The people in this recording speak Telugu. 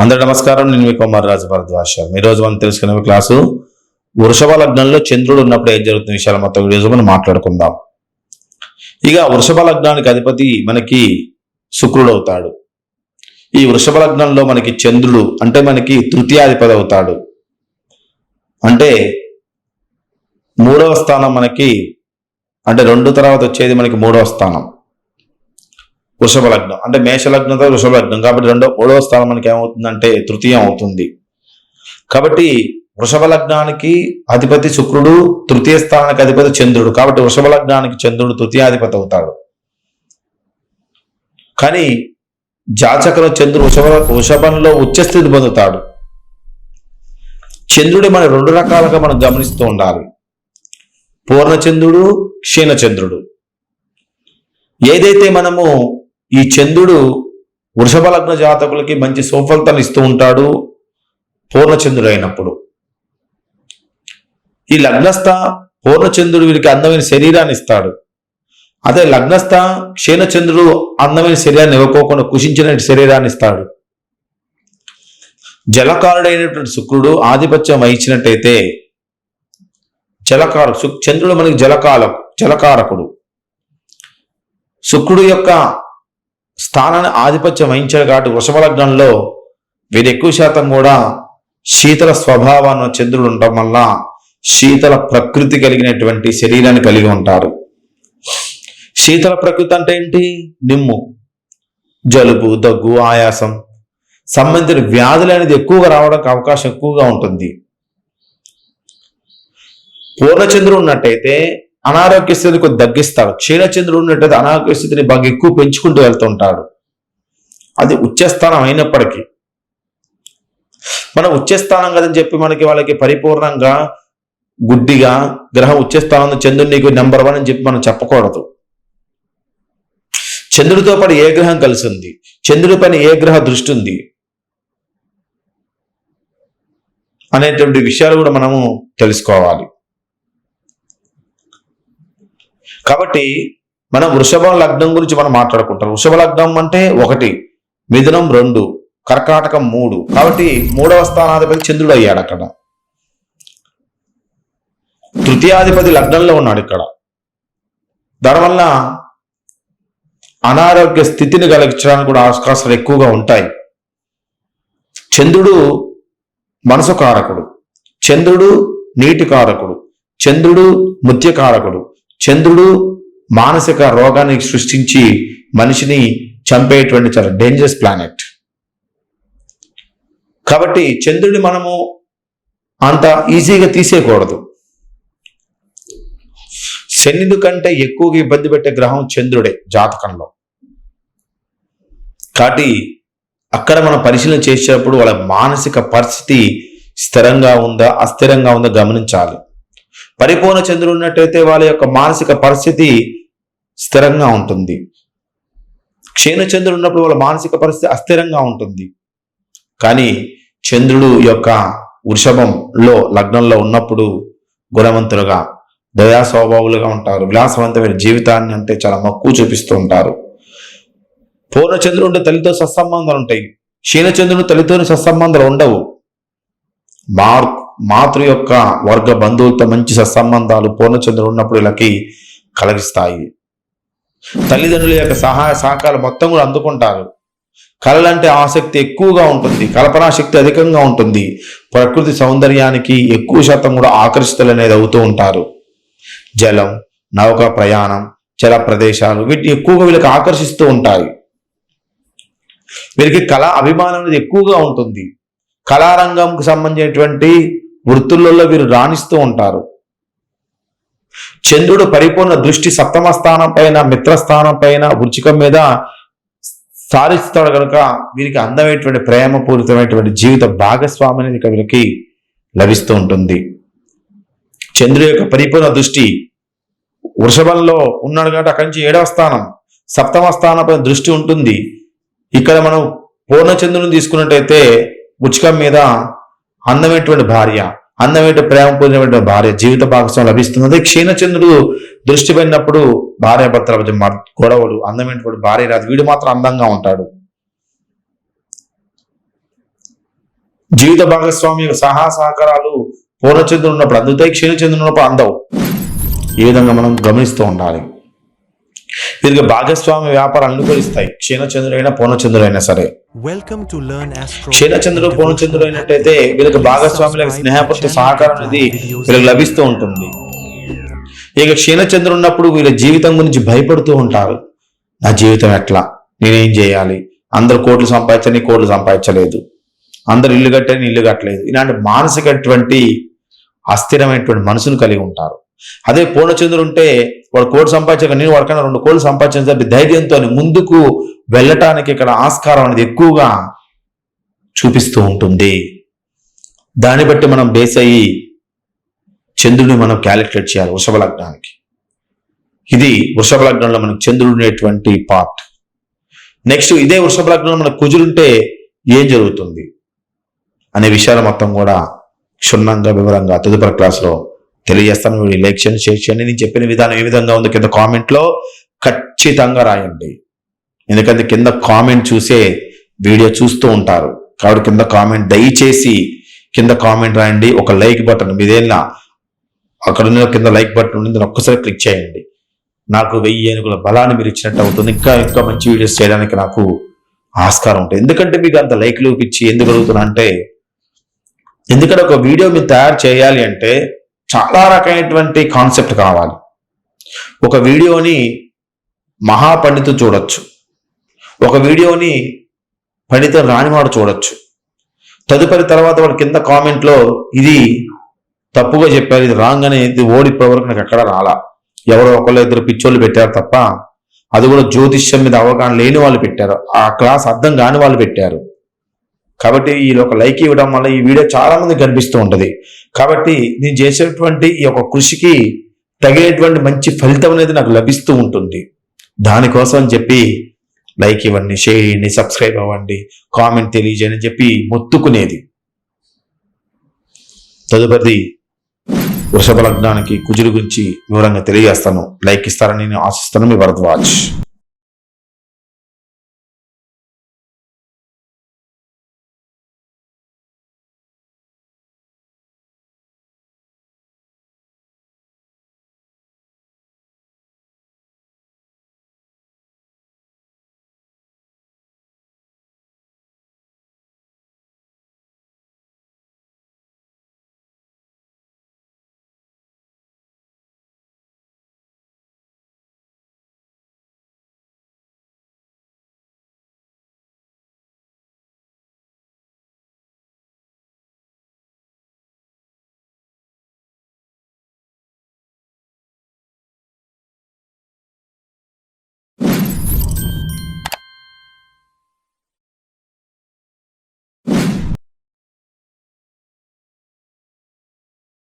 అందరి నమస్కారం. నేను మీ కుమార్ రాజు భరద్వాష ఈ రోజు మనం తెలుసుకునే క్లాసు. వృషభ లగ్నంలో చంద్రుడు ఉన్నప్పుడు ఏం జరుగుతున్న విషయాలు మొత్తం ఈరోజు మనం మాట్లాడుకుందాం. ఇక వృషభ లగ్నానికి అధిపతి మనకి శుక్రుడు అవుతాడు. ఈ వృషభ లగ్నంలో మనకి చంద్రుడు అంటే మనకి తృతీయాధిపతి అవుతాడు. అంటే మూడవ స్థానం మనకి అంటే రెండు తర్వాత వచ్చేది మనకి మూడవ స్థానం. వృషభ లగ్నం అంటే మేషలగ్నంతో వృషభ లగ్నం కాబట్టి రెండో మూడవ స్థానం మనకి ఏమవుతుందంటే తృతీయం అవుతుంది. కాబట్టి వృషభ లగ్నానికి అధిపతి శుక్రుడు తృతీయ స్థానానికి అధిపతి చంద్రుడు. కాబట్టి వృషభ లగ్నానికి చంద్రుడు తృతీయాధిపతి అవుతాడు. కానీ జాచకలో చంద్రుడు వృషభ వృషభంలో ఉచ్చస్థితి పొందుతాడు. చంద్రుడి మనం రెండు రకాలుగా మనం గమనిస్తూ ఉండాలి. పూర్ణచంద్రుడు క్షీణచంద్రుడు. ఏదైతే మనము ఈ చంద్రుడు వృషభ లగ్న జాతకులకి మంచి సుఫలితాన్ని ఇస్తూ ఉంటాడు పూర్ణచంద్రుడు అయినప్పుడు ఈ లగ్నస్థ పూర్ణచంద్రుడు వీరికి అందమైన శరీరాన్ని ఇస్తాడు. అదే లగ్నస్థ క్షీణచంద్రుడు అందమైన శరీరాన్ని ఇవ్వకోకుండా కుషించిన శరీరాన్ని ఇస్తాడు. జలకారుడైనటువంటి శుక్రుడు ఆధిపత్యం వహించినట్టయితే జలకారు చంద్రుడు మనకి జలకాల జలకారకుడు. శుక్రుడు యొక్క స్థానాన్ని ఆధిపత్యం వహించాడు కాబట్టి వృషభ లగ్నంలో వీరు ఎక్కువ శాతం కూడా శీతల స్వభావాన్ని చంద్రుడు ఉండటం వల్ల శీతల ప్రకృతి కలిగినటువంటి శరీరాన్ని కలిగి ఉంటారు. శీతల ప్రకృతి అంటే ఏంటి? నిమ్ము జలుబు దగ్గు ఆయాసం. సంబంధించిన వ్యాధులు అనేది ఎక్కువగా రావడానికి అవకాశం ఎక్కువగా ఉంటుంది. పూర్ణచంద్రుడు ఉన్నట్టయితే అనారోగ్య స్థితిని కొద్ది తగ్గిస్తాడు. క్షీణచంద్రుడు ఉన్నట్టు అనారోగ్య స్థితిని బాగా ఎక్కువ పెంచుకుంటూ వెళ్తుంటాడు అది ఉచ్చస్థానం అయినప్పటికీ. మనం ఉచ్చస్థానం కదని చెప్పి మనకి వాళ్ళకి పరిపూర్ణంగా గుడ్డిగా గ్రహం ఉచ్చస్థానం చంద్రుడు నీకు నెంబర్ వన్ అని చెప్పి మనం చెప్పకూడదు. చంద్రుడితో పాటు ఏ గ్రహం కలిసి ఉంది? చంద్రుడి పైన ఏ గ్రహ దృష్టి ఉంది? అనేటువంటి విషయాలు కూడా మనము తెలుసుకోవాలి. కాబట్టి మనం వృషభ లగ్నం గురించి మనం మాట్లాడుకుంటాం. వృషభ లగ్నం అంటే ఒకటి మిథునం రెండు కర్కాటకం మూడు. కాబట్టి మూడవ స్థానాధిపతి చంద్రుడు అయ్యాడు అక్కడ. తృతీయాధిపతి లగ్నంలో ఉన్నాడు ఇక్కడ. దానివల్ల అనారోగ్య స్థితిని కలిగించడానికి కూడా అవకాశాలు ఎక్కువగా ఉంటాయి. చంద్రుడు మనసు కారకుడు. చంద్రుడు నీటి కారకుడు. చంద్రుడు ముత్యకారకుడు చంద్రుడు మానసిక రోగాన్ని సృష్టించి మనిషిని చంపేటువంటి చాలా డేంజరస్ ప్లానెట్ కాబట్టి చంద్రుడిని మనము అంత ఈజీగా తీసేయకూడదు. శనిడు కంటే ఎక్కువగా ఇబ్బంది పెట్టే గ్రహం చంద్రుడే జాతకంలో. కాబట్టి అక్కడ మనం పరిశీలన చేసేటప్పుడు వాళ్ళ మానసిక పరిస్థితి స్థిరంగా ఉందా అస్థిరంగా ఉందా గమనించాలి. పరిపూర్ణ చంద్రుడు ఉన్నట్టయితే వాళ్ళ యొక్క మానసిక పరిస్థితి స్థిరంగా ఉంటుంది. క్షీణ చంద్రుడు ఉన్నప్పుడు వాళ్ళ మానసిక పరిస్థితి అస్థిరంగా ఉంటుంది. కానీ చంద్రుడు యొక్క వృషభంలో లగ్నంలో ఉన్నప్పుడు గుణవంతులుగా దయా స్వభావులుగా ఉంటారు. విలాసవంతమైన జీవితాన్ని అంటే చాలా మక్కువ చూపిస్తూ ఉంటారు. పూర్ణచంద్రుడు ఉంటే తల్లితో సత్సంబంధాలు ఉంటాయి. క్షీణచంద్రుడు తల్లితోని సత్సంబంధాలు ఉండవు. మార్ మాతృ యొక్క వర్గ బంధువులతో మంచి సత్సంబంధాలు పూర్ణచంద్రుడు ఉన్నప్పుడు వీళ్ళకి కలిగిస్తాయి. తల్లిదండ్రుల యొక్క సహాయ సహకారాలు మొత్తం కూడా అందుకుంటారు. కళలంటే ఆసక్తి ఎక్కువగా ఉంటుంది కల్పనా శక్తి అధికంగా ఉంటుంది. ప్రకృతి సౌందర్యానికి ఎక్కువ శాతం కూడా ఆకర్షితులు అనేది అవుతూ ఉంటారు. జలం నౌక ప్రయాణం జల ప్రదేశాలు వీటిని ఎక్కువగా వీళ్ళకి ఆకర్షిస్తూ ఉంటాయి. వీరికి కళ అభిమానం అనేది ఎక్కువగా ఉంటుంది. కళారంగంకు సంబంధించినటువంటి వృత్తులలో వీరు రాణిస్తూ ఉంటారు. చంద్రుడు పరిపూర్ణ దృష్టి సప్తమ స్థానం పైన మిత్రస్థానం పైన వృచ్చికం మీద సాధిస్తాడు కనుక వీరికి అందమైనటువంటి ప్రేమపూరితమైనటువంటి జీవిత భాగస్వామి అనేది ఇక వీరికి లభిస్తూ ఉంటుంది. చంద్రుడి యొక్క పరిపూర్ణ దృష్టి వృషభంలో ఉన్నాడు కాబట్టి అక్కడి నుంచి ఏడవ స్థానం సప్తమ స్థానంపై దృష్టి ఉంటుంది. ఇక్కడ మనం పూర్ణచంద్రుని తీసుకున్నట్టయితే ఉచికం మీద అందమైనటువంటి భార్య అందమైన ప్రేమ పొందినటువంటి భార్య జీవిత భాగస్వామి లభిస్తుంది క్షీణచంద్రుడు దృష్టి పడినప్పుడు భార్య భర్తల మధ్య గొడవలు అందమైనటువంటి భార్య రాదు వీడు మాత్రం అందంగా ఉంటాడు. జీవిత భాగస్వామి యొక్క సహా సహకారాలు పూర్ణచంద్రుడు ఉన్నప్పుడు అందుతాయి క్షీణచంద్రుడు ఉన్నప్పుడు అందవు. ఈ విధంగా మనం గమనిస్తూ ఉండాలి. వీరికి భాగస్వామి వ్యాపారాలు అనుకూలిస్తాయి. క్షీణచంద్రుడైనా పూర్ణచంద్రుడైనా సరే. To Learn Astro. క్షీణచంద్రుడు పూర్ణచంద్రుడు అయినట్టయితే వీళ్ళకి భాగస్వాముల స్నేహపూర్తి సహకారం అనేది వీళ్ళకి లభిస్తూ ఉంటుంది. ఇక క్షీణచంద్రుడు ఉన్నప్పుడు వీళ్ళ జీవితం గురించి భయపడుతూ ఉంటారు. నా జీవితం ఎట్లా? నేనేం చేయాలి? అందరు కోట్లు సంపాదించని కోట్లు సంపాదించలేదు. అందరు ఇల్లు కట్టని ఇల్లు కట్టలేదు. ఇలాంటి మానసికటువంటి అస్థిరమైనటువంటి మనసును కలిగి ఉంటారు. అదే పూర్ణచంద్రుడు ఉంటే వాడు కోటి సంపాదించక నేను వాడికన్నా రెండు కోట్లు సంపాదించిన ధైర్యంతో ముందుకు వెళ్ళటానికి ఇక్కడ ఆస్కారం అనేది ఎక్కువగా చూపిస్తూ ఉంటుంది. దాన్ని బట్టి మనం బేస్ అయ్యి చంద్రుడిని మనం క్యాలిక్యులేట్ చేయాలి వృషభ లగ్నానికి. ఇది వృషభ లగ్నంలో మనకు చంద్రుడు ఉండేటువంటి పార్ట్ నెక్స్ట్ ఇదే వృషభ లగ్నంలో మనకు కుజులుంటే ఏం జరుగుతుంది? అనే విషయాలు మొత్తం కూడా క్షుణ్ణంగా వివరంగా తదుపరి క్లాస్లో తెలియజేస్తాను వీడి ఎలక్షన్ షేర్ చేయండి. నేను చెప్పిన విధానం ఏ విధంగా ఉందో కింద కామెంట్లో ఖచ్చితంగా రాయండి. ఎందుకంటే కింద కామెంట్ చూసే వీడియో చూస్తూ ఉంటారు. కాబట్టి కింద కామెంట్ దయచేసి కింద కామెంట్ రాయండి. ఒక లైక్ బటన్ మీదేనా? అక్కడ ఉన్న కింద లైక్ బటన్ ఉంది దాన్ని ఒక్కసారి క్లిక్ చేయండి. నాకు వెయ్యి ఏనుగుల బలాన్ని మీరు ఇచ్చినట్టు అవుతుంది. ఇంకా ఇంకా మంచి వీడియోస్ చేయడానికి నాకు ఆస్కారం ఉంటుంది. ఎందుకంటే మీకు అంత లైక్లు ఇచ్చి ఎందుకు అడుగుతున్నా అంటే ఎందుకంటే ఒక వీడియో మీరు తయారు చేయాలి అంటే చాలా రకమైనటువంటి కాన్సెప్ట్ కావాలి. ఒక వీడియోని మహాపండితుడు చూడొచ్చు. ఒక వీడియోని పండితుడు రానివాడు చూడొచ్చు. తదుపరి తర్వాత వాడు కింద కామెంట్లో ఇది తప్పుగా చెప్పారు ఇది రాంగ్ అని ఇది ఓడి ఇప్పటివరకు నాకు ఎక్కడ రాలా. ఎవరో ఒకళ్ళు ఇద్దరు పిచ్చోళ్ళు పెట్టారు తప్ప అది కూడా జ్యోతిష్యం మీద అవగాహన లేని వాళ్ళు పెట్టారు. ఆ క్లాస్ అర్థం కాని వాళ్ళు పెట్టారు. కాబట్టి ఈ ఒక లైక్ ఇవ్వడం వల్ల ఈ వీడియో చాలా మంది కనిపిస్తూ ఉంటుంది. కాబట్టి నేను చేసేటువంటి ఈ యొక్క కృషికి తగినటువంటి మంచి ఫలితం అనేది నాకు లభిస్తూ ఉంటుంది. దానికోసం అని చెప్పి లైక్ ఇవ్వండి షేర్ చేయండి సబ్స్క్రైబ్ అవ్వండి కామెంట్ తెలియజేయండి అని చెప్పి మొత్తుకునేది. తదుపరి వృషభ లగ్నానికి కుజుడు గురించి వివరంగా తెలియజేస్తాను. లైక్ ఇస్తారని నేను ఆశిస్తాను మీ భరద్వాజ్